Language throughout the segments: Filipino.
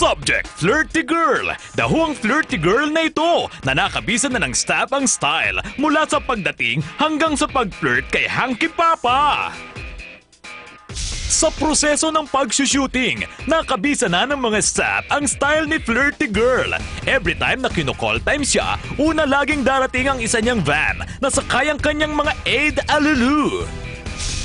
Subject, flirty girl. Dahuang flirty girl na ito na nakabisa na ng staff ang style mula sa pagdating hanggang sa pag-flirt kay Hanky Papa. Sa proseso ng pag-shooting, nakabisa na ng mga staff ang style ni Flirty Girl. Every time na kinocall time siya, una laging darating ang isa niyang van na sakay ang kanyang mga aid alulu.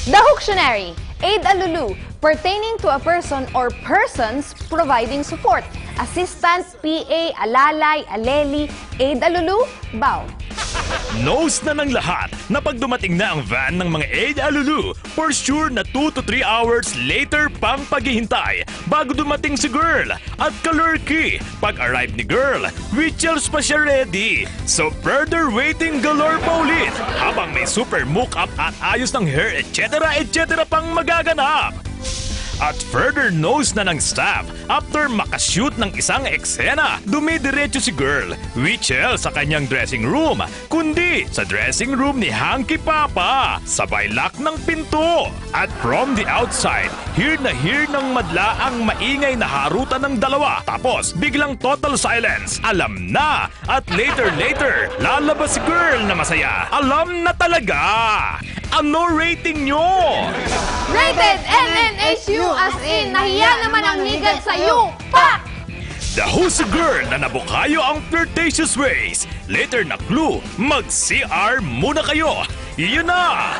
The Dictionary, aid alulu, pertaining to a person or persons providing support. Assistant, PA, alalay, aleli, aid alulu, bow. Knows na ng lahat na pag dumating na ang van ng mga aid alulu, for sure na 2 to 3 hours later pang paghihintay bago dumating si girl. At kalurky, pag arrive ni girl, rituals pa siya ready. So further waiting galore pa ulit habang may super mock-up at ayos ng hair etc. etc. pang magaganap. At further knows na ng staff, after makashoot ng isang eksena, dumidiretso si girl, Wichel sa kanyang dressing room, kundi sa dressing room ni Hanky Papa, sabay lock ng pinto. At from the outside, hear na hear ng madla ang maingay na harutan ng dalawa. Tapos, biglang total silence. Alam na! At later later, lalabas si girl na masaya. Alam na talaga! Ano rating nyo? Rated NNHU as in, nahiya naman ang higad sa yupa! The Husay Girl na nabukayo ang flirtatious ways. Later na clue, mag-CR muna kayo. Yun na!